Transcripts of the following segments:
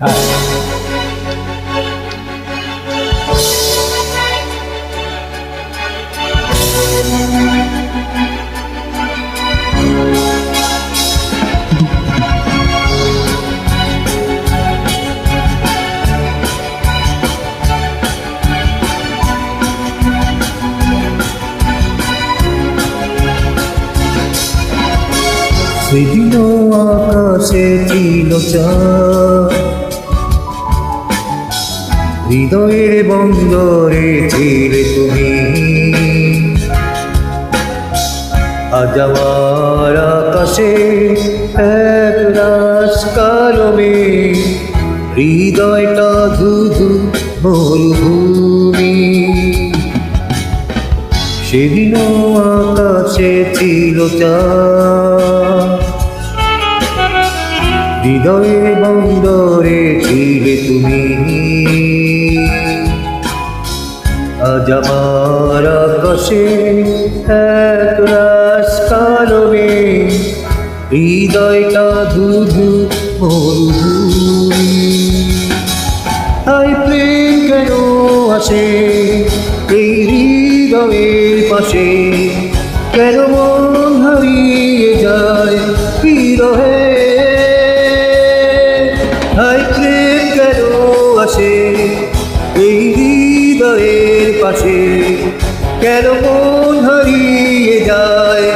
哎。সেদিন আকাশে ছিল হৃদয়ের বন্দরে ছিলে তুমি। আজ আমার আকাশে এক রাস কালমে হৃদয়টা ধুধু মরুভূমি। সেদিন আকাশে ছিল চাঁদ। হৃদয়ে বন্দরে ছিলে তুমি। আজ আমার আকাশে এক রাস কালমে হৃদয়টা ধুধু মরুভূমি। তাই প্রেম কেন আসে এই হৃদয়ের পাশে? কেন পাশে কেন মন হারিয়ে যায়?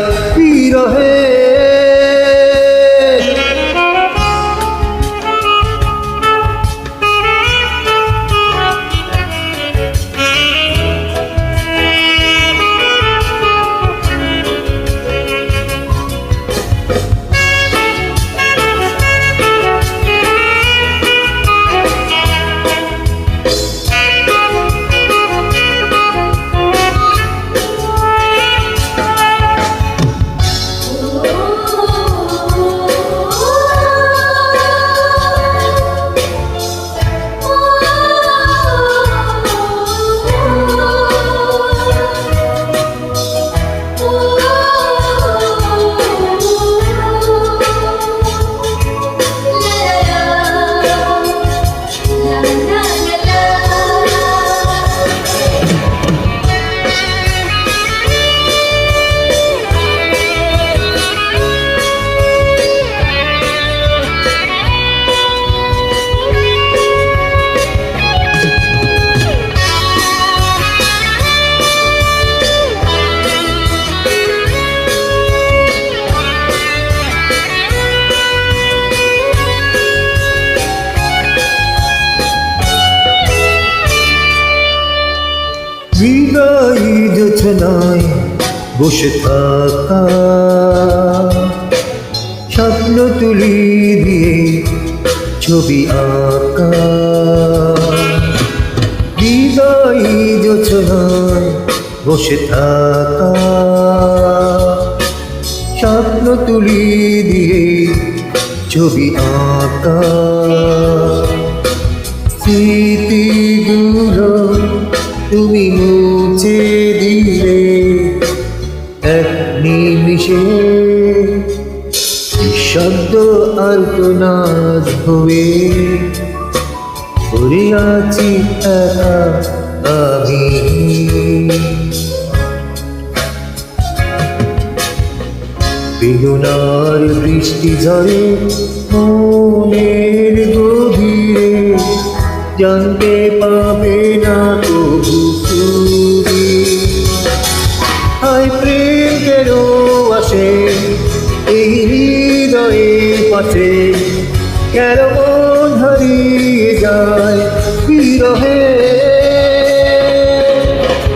হৃদয় যোছনায় বসে থাকা। স্বপ্ন তুলি দিয়ে ছবি আঁকা। হৃদয় বসে থাকা। স্বপ্ন তুলি দিয়ে ছবি আঁকা। শব্দ আর্তনাদ হয়ে পড়ে আছি আমি। বেদনার বৃষ্টি ঝরে মনের গভীরে জানতে পাবে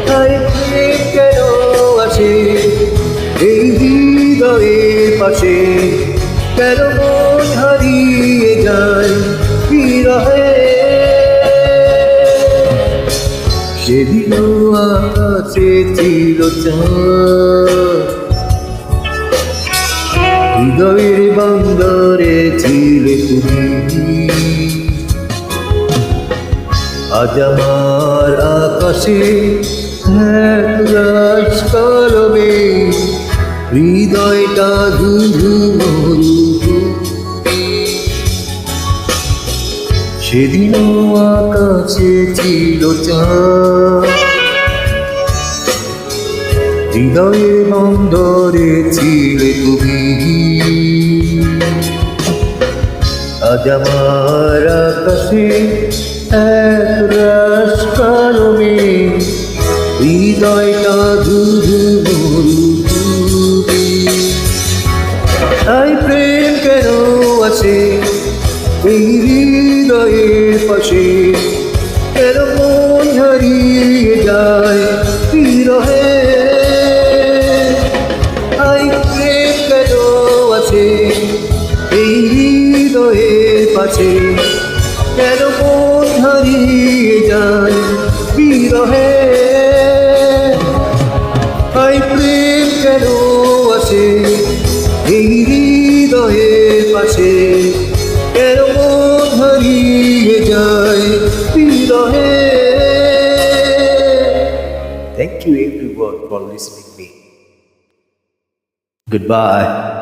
হাই প্রেম কেন আসে এই হৃদয়ের পাশে কেন মন হারিয়ে যায় বিরহে? সেদিন আকাশে ছিল চাঁদ। হৃদয়ের বন্দরে ছিলে তুমি। আজ আমার আকাশে রাস কলমে হৃদয়টা ধুধু সেদিনও আকাশে ছিল চাঁদ। হৃদয়ের বন্দরে ছিলে তুমি। আজ আমার আকাশে এক রাস কারণে হৃদয়টা ধুধু তাই প্রেম কেন আছে এই হৃদয়ের পাশে? Thank you everyone for listening me. Goodbye.